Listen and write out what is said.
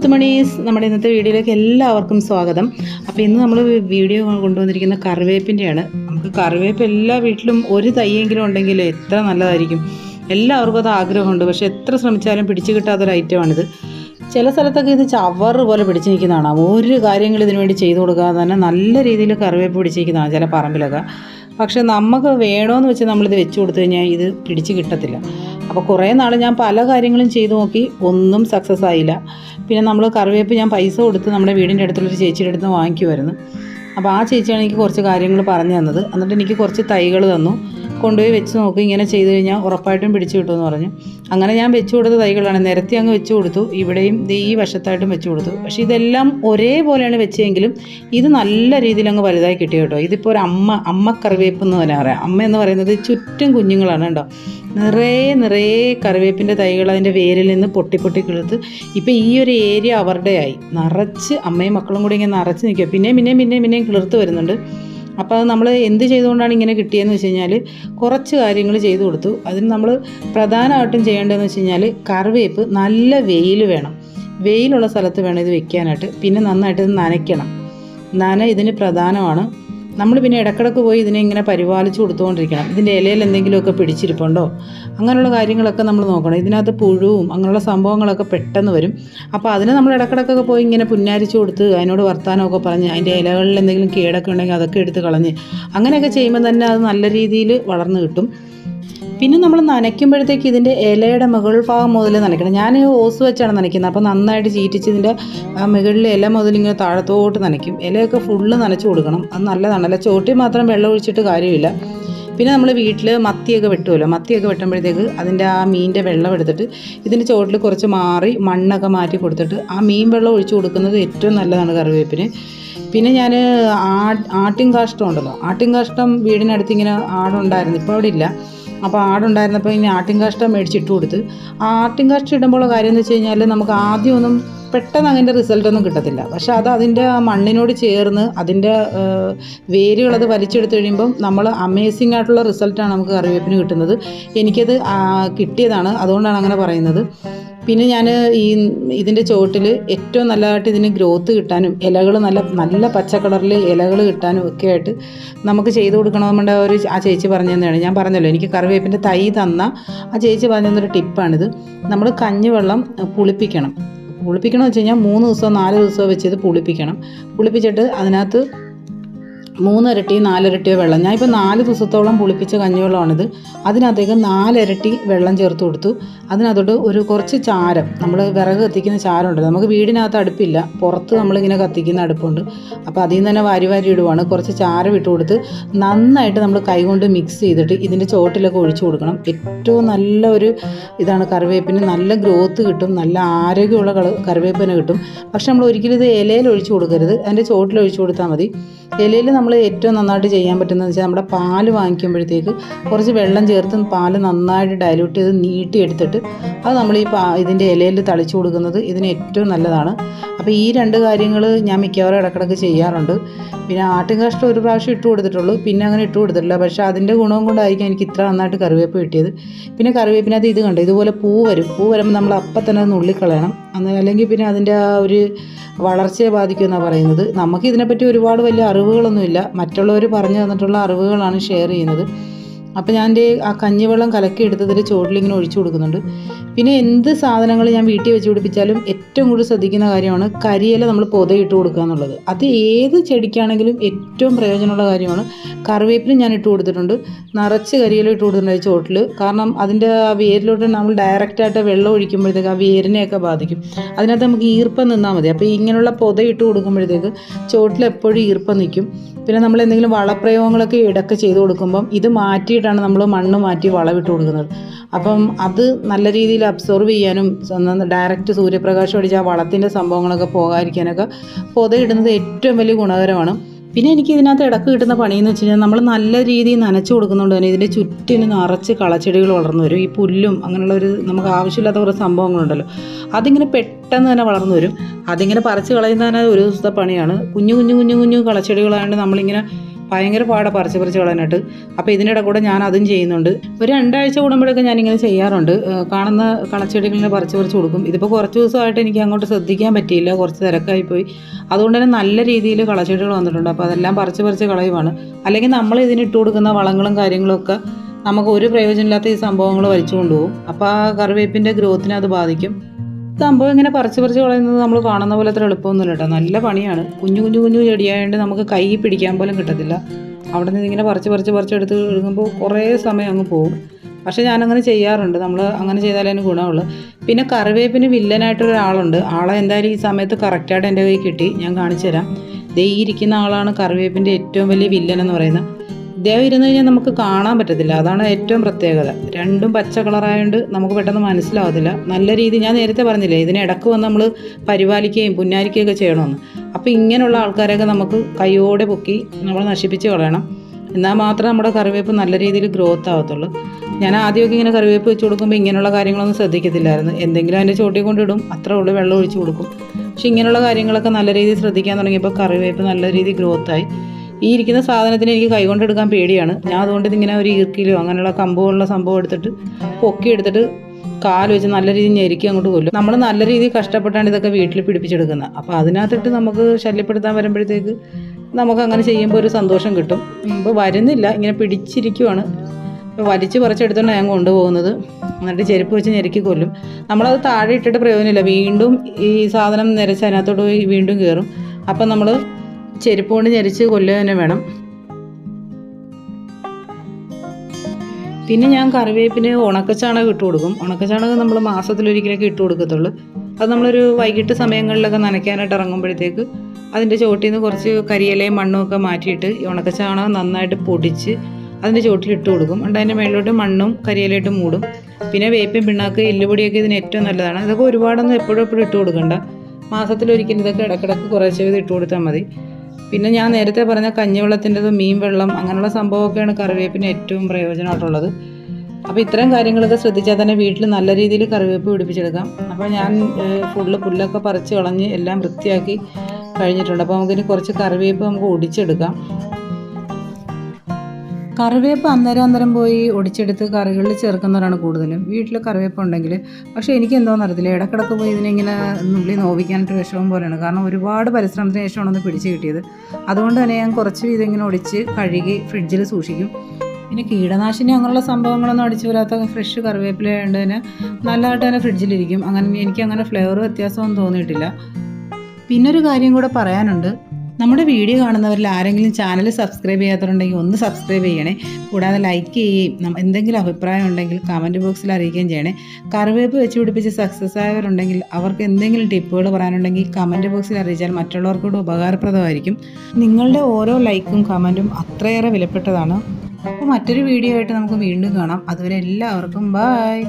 മുത്തുമണീസ് നമ്മുടെ ഇന്നത്തെ വീഡിയോയിലേക്ക് എല്ലാവർക്കും സ്വാഗതം. അപ്പോൾ ഇന്ന് നമ്മൾ വീഡിയോ കൊണ്ടുവന്നിരിക്കുന്ന കറിവേപ്പിന്റെയാണ് നമുക്ക് കറിവേപ്പ് എല്ലാ വീട്ടിലും ഒരു തയ്യെങ്കിലും ഉണ്ടെങ്കിൽ എത്ര നല്ലതായിരിക്കും. എല്ലാവർക്കും അത് ആഗ്രഹമുണ്ട്. പക്ഷേ എത്ര ശ്രമിച്ചാലും പിടിച്ചു കിട്ടാത്തൊരു ഐറ്റമാണിത്. ചില സ്ഥലത്തൊക്കെ ഇത് ചവറ് പോലെ പിടിച്ചു നിൽക്കുന്നതാണ് ഒരു കാര്യങ്ങൾ ഇതിനു വേണ്ടി ചെയ്തു കൊടുക്കാതെ തന്നെ നല്ല രീതിയിൽ കറിവേപ്പ് പിടിച്ചിരിക്കുന്നതാണ് ചില പറമ്പിലൊക്കെ. പക്ഷേ നമുക്ക് വേണമെന്ന് വെച്ച് നമ്മളിത് വെച്ച് കൊടുത്തു കഴിഞ്ഞാൽ ഇത് പിടിച്ച് കിട്ടത്തില്ല. അപ്പോൾ കുറേ നാൾ ഞാൻ പല കാര്യങ്ങളും ചെയ്തു നോക്കി ഒന്നും സക്സസ് ആയില്ല. പിന്നെ നമ്മൾ കറിവേപ്പ് ഞാൻ പൈസ കൊടുത്ത് നമ്മുടെ വീടിന്റെ അടുത്തുള്ളൊരു ചേച്ചിയുടെ അടുത്ത് വാങ്ങിക്കുമായിരുന്നു അപ്പോൾ ആ ചേച്ചിയാണ് എനിക്ക് കുറച്ച് കാര്യങ്ങൾ പറഞ്ഞു തന്നത്. എന്നിട്ട് എനിക്ക് കുറച്ച് തൈകൾ തന്നു. കൊണ്ടുപോയി വെച്ച് നോക്കി ഇങ്ങനെ ചെയ്ത് കഴിഞ്ഞാൽ ഉറപ്പായിട്ടും പിടിച്ചു കിട്ടുമെന്ന് പറഞ്ഞു. അങ്ങനെ ഞാൻ വെച്ചു കൊടുത്ത തൈകളാണ്. നിരത്തി അങ്ങ് വെച്ചു കൊടുത്തു. ഇവിടെയും ഈ വശത്തായിട്ടും വെച്ചു കൊടുത്തു. പക്ഷേ ഇതെല്ലാം ഒരേപോലെയാണ് വെച്ചെങ്കിലും ഇത് നല്ല രീതിയിൽ അങ്ങ് വലുതായി കിട്ടി കേട്ടോ. ഇതിപ്പോൾ ഒരു അമ്മ അമ്മ കറിവേപ്പ് എന്ന് തന്നെ പറയാം. അമ്മ എന്ന് പറയുന്നത് ചുറ്റും കുഞ്ഞുങ്ങളാണ് കേട്ടോ. നിറയെ നിറയെ കറിവേപ്പിന്റെ തൈകൾ അതിന്റെ വേരിൽ നിന്ന് പൊട്ടി പൊട്ടി കിളുത്ത് ഇപ്പം ഈ ഒരു ഏരിയ അവരുടെയായി. നിറച്ച് അമ്മയും മക്കളും കൂടി ഇങ്ങനെ നിറച്ച് നിൽക്കുക. പിന്നെയും പിന്നെയും പിന്നെയും പിന്നെയും കിളിർത്ത് വരുന്നുണ്ട്. അപ്പോൾ അത് നമ്മൾ എന്ത് ചെയ്തുകൊണ്ടാണ് ഇങ്ങനെ കിട്ടിയതെന്ന് വെച്ച് കഴിഞ്ഞാൽ കുറച്ച് കാര്യങ്ങൾ ചെയ്തു കൊടുത്തു. അതിന് നമ്മൾ പ്രധാനമായിട്ടും ചെയ്യേണ്ടതെന്ന് വെച്ച് കഴിഞ്ഞാൽ കറിവേപ്പ് നല്ല വെയിൽ വേണം. വെയിലുള്ള സ്ഥലത്ത് വേണം ഇത് വെക്കാനായിട്ട്. പിന്നെ നന്നായിട്ട് ഇത് നനയ്ക്കണം. നന ഇതിന് പ്രധാനമാണ്. നമ്മൾ പിന്നെ ഇടക്കിടക്ക് പോയി ഇതിനെ ഇങ്ങനെ പരിപാലിച്ച് കൊടുത്തുകൊണ്ടിരിക്കണം. ഇതിന്റെ ഇലയിൽ എന്തെങ്കിലുമൊക്കെ പിടിച്ചിരിപ്പുണ്ടോ? അങ്ങനെയുള്ള കാര്യങ്ങളൊക്കെ നമ്മൾ നോക്കണം. ഇതിനകത്ത് പുഴുവും അങ്ങനെയുള്ള സംഭവങ്ങളൊക്കെ പെട്ടെന്ന് വരും. അപ്പോൾ അതിനെ നമ്മൾ ഇടക്കിടക്കൊക്കെ പോയി ഇങ്ങനെ പുന്നാരിച്ച് കൊടുത്ത് അതിനോട് വർത്താനമൊക്കെ പറഞ്ഞ് അതിന്റെ ഇലകളിൽ എന്തെങ്കിലും കേടൊക്കെ ഉണ്ടെങ്കിൽ അതൊക്കെ എടുത്ത് കളഞ്ഞ് അങ്ങനെയൊക്കെ ചെയ്യുമ്പോൾ തന്നെ അത് നല്ല രീതിയിൽ വളർന്നു കിട്ടും. പിന്നെ നമ്മൾ നനയ്ക്കുമ്പോഴത്തേക്ക് ഇതിന്റെ ഇലയുടെ മുകൾ ഭാഗം മുതൽ നനയ്ക്കണം. ഞാൻ ഓസ് വെച്ചാണ് നനയ്ക്കുന്നത്. അപ്പോൾ നന്നായിട്ട് ചീറ്റിച്ച് ഇതിന്റെ മുകളിലെ ഇല മുതൽ ഇങ്ങനെ താഴത്തോട്ട് നനയ്ക്കും. ഇലയൊക്കെ ഫുള്ള് നനച്ച് കൊടുക്കണം. അത് നല്ലതാണ്. അല്ല ചോട്ടിൽ മാത്രം വെള്ളം ഒഴിച്ചിട്ട് കാര്യമില്ല. പിന്നെ നമ്മൾ വീട്ടിൽ മത്തിയൊക്കെ വെട്ടുമല്ലോ മത്തിയൊക്കെ വെട്ടുമ്പോഴത്തേക്ക് അതിന്റെ ആ മീനിന്റെ വെള്ളം എടുത്തിട്ട് ഇതിന്റെ ചോട്ടിൽ കുറച്ച് മാറി മണ്ണൊക്കെ മാറ്റി കൊടുത്തിട്ട് ആ മീൻ വെള്ളം ഒഴിച്ചു കൊടുക്കുന്നത് ഏറ്റവും നല്ലതാണ് കറിവേപ്പിന്. പിന്നെ ഞാൻ ആട്ടിൻ കാഷ്ടം ഉണ്ടല്ലോ? ആട്ടിൻ കാഷ്ടം വീടിനടുത്ത് ഇങ്ങനെ ആടുണ്ടായിരുന്നു. ഇപ്പോൾ അവിടെ ഇല്ല. അപ്പോൾ ആടുണ്ടായിരുന്നപ്പോൾ ഇനി ആട്ടിൻകാഷ്ട മേടിച്ചിട്ട് കൊടുത്ത്. ആ ആട്ടിൻകാഷ്ട ഇടുമ്പോൾ കാര്യം എന്ന് വെച്ച് കഴിഞ്ഞാൽ നമുക്ക് ആദ്യമൊന്നും പെട്ടെന്ന് അതിന്റെ റിസൾട്ടൊന്നും കിട്ടത്തില്ല. പക്ഷെ അത് അതിന്റെ മണ്ണിനോട് ചേർന്ന് അതിന്റെ വേരുകൾ അത് വലിച്ചെടുത്ത് കഴിയുമ്പം നമ്മൾ അമേസിംഗ് ആയിട്ടുള്ള റിസൾട്ടാണ് നമുക്ക് കറിവേപ്പിന് കിട്ടുന്നത്. എനിക്കത് കിട്ടിയതാണ്. അതുകൊണ്ടാണ് അങ്ങനെ പറയുന്നത്. പിന്നെ ഞാൻ ഈ ഇതിന്റെ ചുവട്ടിൽ ഏറ്റവും നല്ലതായിട്ട് ഇതിന് ഗ്രോത്ത് കിട്ടാനും ഇലകൾ നല്ല നല്ല പച്ച കളറിൽ ഇലകൾ കിട്ടാനും ഒക്കെ ആയിട്ട് നമുക്ക് ചെയ്ത് കൊടുക്കണമെന്നുണ്ട് ഒരു ആ ചേച്ചി പറഞ്ഞു തന്നെയാണ് ഞാൻ പറഞ്ഞല്ലോ എനിക്ക് കറിവേപ്പിന്റെ തൈ തന്ന ആ ചേച്ചി പറഞ്ഞു തന്നൊരു ടിപ്പാണിത്. നമ്മൾ കഞ്ഞിവെള്ളം പുളിപ്പിക്കണം. പുളിപ്പിക്കണമെന്ന് വെച്ച് കഴിഞ്ഞാൽ മൂന്ന് ദിവസമോ നാല് ദിവസമോ വെച്ച് ഇത് പുളിപ്പിക്കണം. പുളിപ്പിച്ചിട്ട് അതിനകത്ത് മൂന്നിരട്ടി നാലിരട്ടിയോ വെള്ളം. ഞാൻ ഇപ്പോൾ നാല് ദിവസത്തോളം പുളിപ്പിച്ച കഞ്ഞിവെള്ളമാണിത്. അതിനകത്തേക്ക് നാലിരട്ടി വെള്ളം ചേർത്ത് കൊടുത്തു. അതിനകത്തോട്ട് ഒരു കുറച്ച് ചാരം നമ്മൾ വിറക് കത്തിക്കുന്ന ഉണ്ട് നമുക്ക് വീടിനകത്ത് അടുപ്പില്ല. പുറത്ത് നമ്മളിങ്ങനെ കത്തിക്കുന്ന അടുപ്പുണ്ട്. അപ്പോൾ അതിൽ നിന്ന് തന്നെ വാരി വാരി ഇടുവാണ്. കുറച്ച് ചാരം ഇട്ട് കൊടുത്ത് നന്നായിട്ട് നമ്മൾ കൈകൊണ്ട് മിക്സ് ചെയ്തിട്ട് ഇതിന്റെ ചോട്ടിലൊക്കെ ഒഴിച്ചു കൊടുക്കണം. ഏറ്റവും നല്ല ഒരു ഇതാണ് കറിവേപ്പിന്. നല്ല ഗ്രോത്ത് കിട്ടും. നല്ല ആരോഗ്യമുള്ള കറിവേപ്പിന് കിട്ടും. പക്ഷെ നമ്മൾ ഒരിക്കലും ഇത് ഇലയിൽ ഒഴിച്ചു കൊടുക്കരുത്. അതിന്റെ ചോട്ടിൽ ഒഴിച്ചു കൊടുത്താൽ മതി. ഇലയിൽ നമ്മൾ ഏറ്റവും നന്നായിട്ട് ചെയ്യാൻ പറ്റുന്നത് വെച്ചാൽ നമ്മുടെ പാൽ വാങ്ങിക്കുമ്പോഴത്തേക്ക് കുറച്ച് വെള്ളം ചേർത്ത് പാൽ നന്നായിട്ട് ഡയലൂട്ട് ചെയ്ത് നീട്ടിയെടുത്തിട്ട് അത് നമ്മൾ ഈ പാ ഇതിന്റെ ഇലയിൽ തളിച്ചു കൊടുക്കുന്നത് ഇതിന് ഏറ്റവും നല്ലതാണ്. അപ്പോൾ ഈ രണ്ട് കാര്യങ്ങൾ ഞാൻ മിക്കവാറും ഇടക്കിടക്ക് ചെയ്യാറുണ്ട്. പിന്നെ ആട്ടിൻ കാഷ്ടം ഒരു പ്രാവശ്യം ഇട്ട് കൊടുത്തിട്ടുള്ളൂ. പിന്നെ അങ്ങനെ ഇട്ട് കൊടുത്തിട്ടില്ല. പക്ഷേ അതിന്റെ ഗുണവും കൊണ്ടായിരിക്കും എനിക്ക് ഇത്ര നന്നായിട്ട് കറിവേപ്പ് കിട്ടിയത്. പിന്നെ കറിവേപ്പിനകത്ത് ഇത് കണ്ടു? ഇതുപോലെ പൂ വരും. പൂ വരുമ്പോൾ നമ്മൾ അപ്പം തന്നെ അത് നുള്ളിക്കളയണം. അന്ന് അല്ലെങ്കിൽ പിന്നെ അതിന്റെ ആ ഒരു വളർച്ചയെ ബാധിക്കുമെന്നാണ് പറയുന്നത്. നമുക്ക് ഇതിനെപ്പറ്റി ഒരുപാട് വലിയ അറിവുകളൊന്നുമില്ല. മറ്റുള്ളവർ പറഞ്ഞു തന്നിട്ടുള്ള അറിവുകളാണ് ഷെയർ ചെയ്യുന്നത്. അപ്പോൾ ഞാൻ എന്റെ ആ കഞ്ഞിവെള്ളം കലക്കി എടുത്തതിൽ ചോട്ടിലിങ്ങനെ ഒഴിച്ചു കൊടുക്കുന്നുണ്ട്. പിന്നെ എന്ത് സാധനങ്ങൾ ഞാൻ വീട്ടിൽ വെച്ച് പിടിപ്പിച്ചാലും ഏറ്റവും കൂടുതൽ ശ്രദ്ധിക്കുന്ന കാര്യമാണ് കരിയില നമ്മൾ പൊതയിട്ട് കൊടുക്കുക എന്നുള്ളത്. അത് ഏത് ചെടിക്കാണെങ്കിലും ഏറ്റവും പ്രയോജനമുള്ള കാര്യമാണ്. കറിവേപ്പിലും ഞാൻ ഇട്ട് കൊടുത്തിട്ടുണ്ട്. നിറച്ച് കരിയില ഇട്ട് കൊടുത്തിട്ടുണ്ട് ചോട്ടിൽ കാരണം അതിന്റെ ആ വേരിലോട്ട് നമ്മൾ ഡയറക്റ്റായിട്ട് വെള്ളം ഒഴിക്കുമ്പോഴത്തേക്ക് ആ വേരിനെയൊക്കെ ബാധിക്കും. അതിനകത്ത് നമുക്ക് ഈർപ്പം നിന്നാൽ മതി. അപ്പോൾ ഇങ്ങനെയുള്ള പൊത ഇട്ട് കൊടുക്കുമ്പോഴത്തേക്ക് ചോട്ടിൽ എപ്പോഴും ഈർപ്പം നിൽക്കും. പിന്നെ നമ്മൾ എന്തെങ്കിലും വളപ്രയോഗങ്ങളൊക്കെ ഇടയ്ക്ക് ചെയ്ത് കൊടുക്കുമ്പം ഇത് മാറ്റിയിട്ടാണ് നമ്മൾ മണ്ണ് മാറ്റി വളമിട്ട് കൊടുക്കുന്നത്. അപ്പം അത് നല്ല രീതിയിൽ അബ്സോർവ് ചെയ്യാനും ഡയറക്റ്റ് സൂര്യപ്രകാശം അടിച്ച് ആ വളത്തിന്റെ സംഭവങ്ങളൊക്കെ പോകാതിരിക്കാനൊക്കെ പുതയിടുന്നത് ഏറ്റവും വലിയ ഗുണകരമാണ്. പിന്നെ എനിക്ക് ഇതിനകത്ത് ഇടയ്ക്ക് കിട്ടുന്ന പണിയെന്ന് വെച്ച് കഴിഞ്ഞാൽ നമ്മൾ നല്ല രീതിയിൽ നനച്ചു കൊടുക്കുന്നതുകൊണ്ട് തന്നെ. ഇതിന്റെ ചുറ്റിന് നിറച്ച് കളച്ചെടികൾ വളർന്നു വരും. ഈ പുല്ലും അങ്ങനെയുള്ള ഒരു നമുക്ക് ആവശ്യമില്ലാത്ത കുറേ സംഭവങ്ങളുണ്ടല്ലോ. അതിങ്ങനെ പെട്ടെന്ന് തന്നെ വളർന്നു വരും. അതിങ്ങനെ പറിച്ച് കളയുന്ന തന്നെ ഒരു ദിവസത്തെ പണിയാണ്. കുഞ്ഞു കുഞ്ഞു കുഞ്ഞു കുഞ്ഞു കളച്ചെടികളായതുകൊണ്ട് നമ്മളിങ്ങനെ ഭയങ്കര പാടാണ് പറിച്ച് പറിച്ച് കളയാനായിട്ട്. അപ്പോൾ ഇതിനിടെ കൂടെ ഞാൻ അതും ചെയ്യുന്നുണ്ട്. ഒരു രണ്ടാഴ്ച കൂടുമ്പോഴൊക്കെ ഞാനിങ്ങനെ ചെയ്യാറുണ്ട്. കാണുന്ന കളച്ചെടികളിനെ പറിച്ച് പറിച്ച് കൊടുക്കും. ഇതിപ്പോൾ കുറച്ച് ദിവസമായിട്ട് എനിക്ക് അങ്ങോട്ട് ശ്രദ്ധിക്കാൻ പറ്റിയില്ല. കുറച്ച് തിരക്കായി പോയി അതുകൊണ്ട് തന്നെ നല്ല രീതിയിൽ കളച്ചെടികൾ വന്നിട്ടുണ്ട്. അപ്പോൾ അതെല്ലാം പറിച്ച് പറിച്ച് കളയുവാണ്. അല്ലെങ്കിൽ നമ്മൾ ഇതിന് ഇട്ട് കൊടുക്കുന്ന വളങ്ങളും കാര്യങ്ങളൊക്കെ നമുക്ക് ഒരു പ്രയോജനമില്ലാത്ത ഈ സംഭവങ്ങൾ വലിച്ചു കൊണ്ടുപോകും. അപ്പോൾ ആ കറിവേപ്പിന്റെ ഗ്രോത്തിനെ അത് ബാധിക്കും. സംഭവം ഇങ്ങനെ പറിച്ച് പറിച്ച് കളയുന്നത് നമ്മൾ കാണുന്ന പോലെ അത്ര എളുപ്പമൊന്നുമില്ല കേട്ടോ. നല്ല പണിയാണ്. കുഞ്ഞു കുഞ്ഞു കുഞ്ഞു ചെടിയായതുകൊണ്ട് നമുക്ക് കൈ പിടിക്കാൻ പോലും കിട്ടത്തില്ല. അവിടെ നിന്ന് ഇങ്ങനെ പറിച്ച് പറിച്ച് എടുത്ത് എടുക്കുമ്പോൾ കുറേ സമയം അങ്ങ് പോകും. പക്ഷേ ഞാനങ്ങനെ ചെയ്യാറുണ്ട്. നമ്മൾ അങ്ങനെ ചെയ്താലേ അതിന് ഗുണമുള്ളൂ. പിന്നെ കറിവേപ്പിന് വില്ലനായിട്ടൊരാളുണ്ട് ആളെ എന്തായാലും ഈ സമയത്ത് കറക്റ്റായിട്ട് എന്റെ കയ്യിൽ കിട്ടി. ഞാൻ കാണിച്ചു തരാം ദേ ഇരിക്കുന്ന ആളാണ് കറിവേപ്പിന്റെ ഏറ്റവും വലിയ വില്ലൻ എന്ന് പറയുന്നത്. ഇദ്ദേഹം ഇരുന്ന് കഴിഞ്ഞാൽ നമുക്ക് കാണാൻ പറ്റത്തില്ല. അതാണ് ഏറ്റവും പ്രത്യേകത. രണ്ടും പച്ച കളറായതുകൊണ്ട് നമുക്ക് പെട്ടെന്ന് മനസ്സിലാവത്തില്ല. നല്ല രീതി ഞാൻ നേരത്തെ പറഞ്ഞില്ലേ ഇതിന് ഇടയ്ക്ക് വന്ന് നമ്മൾ പരിപാലിക്കുകയും പുന്നാരിക്കുകയൊക്കെ ചെയ്യണമെന്ന്. അപ്പോൾ ഇങ്ങനെയുള്ള ആൾക്കാരെയൊക്കെ നമുക്ക് കൈയോടെ പൊക്കി നമ്മൾ നശിപ്പിച്ച് കളയണം. എന്നാൽ മാത്രമേ നമ്മുടെ കറിവേപ്പ് നല്ല രീതിയിൽ ഗ്രോത്ത് ആവത്തുള്ളൂ. ഞാൻ ആദ്യമൊക്കെ ഇങ്ങനെ കറിവേപ്പ് വെച്ച് കൊടുക്കുമ്പോൾ ഇങ്ങനെയുള്ള കാര്യങ്ങളൊന്നും ശ്രദ്ധിക്കത്തില്ലായിരുന്നു. എന്തെങ്കിലും അതിന്റെ ചോട്ടി കൊണ്ടിടും അത്രേ ഉള്ളൂ വെള്ളം ഒഴിച്ച് കൊടുക്കും. പക്ഷെ ഇങ്ങനെയുള്ള കാര്യങ്ങളൊക്കെ നല്ല രീതിയിൽ ശ്രദ്ധിക്കാൻ തുടങ്ങിയപ്പോൾ കറിവേപ്പ് നല്ല രീതിയിൽ ഗ്രോത്തായി ഈ ഇരിക്കുന്ന സാധനത്തിന് എനിക്ക് കൈകൊണ്ട് എടുക്കാൻ പേടിയാണ്. ഞാൻ അതുകൊണ്ട് ഇതിങ്ങനെ ഒരു ഈർക്കിലോ അങ്ങനെയുള്ള കമ്പുകളുള്ള സംഭവം എടുത്തിട്ട് പൊക്കി എടുത്തിട്ട് കാൽ വെച്ച് നല്ല രീതിയിൽ ഞെരുക്കി അങ്ങോട്ട് കൊല്ലും. നമ്മൾ നല്ല രീതിയിൽ കഷ്ടപ്പെട്ടാണ് ഇതൊക്കെ വീട്ടിൽ പിടിപ്പിച്ചെടുക്കുന്നത്. അപ്പോൾ അതിനകത്തിട്ട് നമുക്ക് ശല്യപ്പെടുത്താൻ വരുമ്പോഴത്തേക്ക് നമുക്ക് അങ്ങനെ ചെയ്യുമ്പോൾ ഒരു സന്തോഷം കിട്ടും. ഇപ്പോൾ വരുന്നില്ല ഇങ്ങനെ പിടിച്ചിരിക്കുവാണ്. വലിച്ച് പറിച്ചെടുത്തോണ്ട് ഞാൻ കൊണ്ടുപോകുന്നത്. എന്നിട്ട് ചെരുപ്പ് വെച്ച് ഞെരുക്കി കൊല്ലും. നമ്മളത് താഴെ ഇട്ടിട്ട് പ്രയോജനമില്ല. വീണ്ടും ഈ സാധനം നിരച്ച് അതിനകത്തോട്ട് പോയി വീണ്ടും കയറും അപ്പം നമ്മൾ ചെരുപ്പ് കൊണ്ട് ഞെരിച്ച് കൊല്ലുക തന്നെ വേണം. പിന്നെ ഞാൻ കറിവേപ്പിന് ഉണക്കച്ചാണകം ഇട്ട് കൊടുക്കും. ഉണക്കച്ചാണകം നമ്മൾ മാസത്തിലൊരിക്കലൊക്കെ ഇട്ട് കൊടുക്കത്തുള്ളൂ. അത് നമ്മളൊരു വൈകിട്ട് സമയങ്ങളിലൊക്കെ നനയ്ക്കാനായിട്ട് ഇറങ്ങുമ്പോഴത്തേക്ക് അതിന്റെ ചോട്ടിൽ നിന്ന് കുറച്ച് കരിയിലയും മണ്ണും ഒക്കെ മാറ്റിയിട്ട് ഈ ഉണക്കച്ചാണകം നന്നായിട്ട് പൊടിച്ച് അതിന്റെ ചോട്ടിൽ ഇട്ട് കൊടുക്കും. എന്നിട്ട് അതിന്റെ മേളിലോട്ട് മണ്ണും കരിയിലയിട്ട് മൂടും. പിന്നെ വേപ്പും പിണ്ണാക്ക് എല്ലുപൊടിയൊക്കെ ഇതിന് ഏറ്റവും നല്ലതാണ്. ഇതൊക്കെ ഒരുപാടൊന്നും എപ്പോഴും എപ്പോഴും ഇട്ട് കൊടുക്കണ്ട. മാസത്തിലൊരിക്കലും ഇതൊക്കെ ഇടക്കിടക്ക് കുറേശ്ശെ ഇത് ഇട്ട് കൊടുത്താൽ മതി. പിന്നെ ഞാൻ നേരത്തെ പറഞ്ഞ കഞ്ഞിവെള്ളത്തിന്റെതും മീൻ വെള്ളം അങ്ങനെയുള്ള സംഭവമൊക്കെയാണ് കറിവേപ്പിന് ഏറ്റവും പ്രയോജനമായിട്ടുള്ളത്. അപ്പോൾ ഇത്തരം കാര്യങ്ങളൊക്കെ ശ്രദ്ധിച്ചാൽ തന്നെ വീട്ടിൽ നല്ല രീതിയിൽ കറിവേപ്പ് പിടിപ്പിച്ചെടുക്കാം. അപ്പോൾ ഞാൻ ഫുള്ള് പുല്ലൊക്കെ പറിച്ച് കളഞ്ഞ് എല്ലാം വൃത്തിയാക്കി കഴിഞ്ഞിട്ടുണ്ട്. അപ്പോൾ നമുക്കിനി കുറച്ച് കറിവേപ്പ് നമുക്ക് ഒടിച്ചെടുക്കാം. കറിവേപ്പ് അന്നേരം അന്നേരം പോയി ഒടിച്ചെടുത്ത് കറികളിൽ ചേർക്കുന്നവരാണ് കൂടുതലും. വീട്ടിൽ കറിവേപ്പ് ഉണ്ടെങ്കിൽ പക്ഷേ എനിക്ക് എന്തോന്ന് അറിയത്തില്ല. ഇടക്കിടക്ക് പോയി ഇതിനിങ്ങനെ നുള്ളി നോവിക്കാനായിട്ട് വിഷമം പോലെയാണ്. കാരണം ഒരുപാട് പരിശ്രമത്തിന് ശേഷമാണ് ഒന്ന് പിടിച്ച് കിട്ടിയത്. അതുകൊണ്ട് തന്നെ ഞാൻ കുറച്ച് വീതം ഇങ്ങനെ ഒടിച്ച് കഴുകി ഫ്രിഡ്ജിൽ സൂക്ഷിക്കും. പിന്നെ കീടനാശിനി അങ്ങനെയുള്ള സംഭവങ്ങളൊന്നും അടിച്ചു വരാത്ത ഫ്രഷ് കറിവേപ്പില ആയതുകൊണ്ട് നല്ലതായിട്ട് തന്നെ ഫ്രിഡ്ജിലിരിക്കും അങ്ങനെ എനിക്ക് അങ്ങനെ ഫ്ലേവർ വ്യത്യാസമൊന്നും തോന്നിയിട്ടില്ല. പിന്നൊരു കാര്യം കൂടെ പറയാനുണ്ട്. നമ്മുടെ വീഡിയോ കാണുന്നവരിൽ ആരെങ്കിലും ചാനൽ സബ്സ്ക്രൈബ് ചെയ്യാത്തവരുണ്ടെങ്കിൽ ഒന്ന് സബ്സ്ക്രൈബ് ചെയ്യണേ. കൂടാതെ ലൈക്ക് ചെയ്യുകയും എന്തെങ്കിലും അഭിപ്രായം ഉണ്ടെങ്കിൽ കമന്റ് ബോക്സിൽ അറിയിക്കുകയും ചെയ്യണേ. കറിവേപ്പ് വെച്ച് പിടിപ്പിച്ച് സക്സസ് ആയവരുണ്ടെങ്കിൽ അവർക്ക് എന്തെങ്കിലും ടിപ്പുകൾ പറയാനുണ്ടെങ്കിൽ കമന്റ് ബോക്സിൽ അറിയിച്ചാൽ മറ്റുള്ളവർക്കൂടെ ഉപകാരപ്രദമായിരിക്കും. നിങ്ങളുടെ ഓരോ ലൈക്കും കമന്റും അത്രയേറെ വിലപ്പെട്ടതാണ്. അപ്പോൾ മറ്റൊരു വീഡിയോ ആയിട്ട് നമുക്ക് വീണ്ടും കാണാം. അതുവരെ എല്ലാവർക്കും ബായ്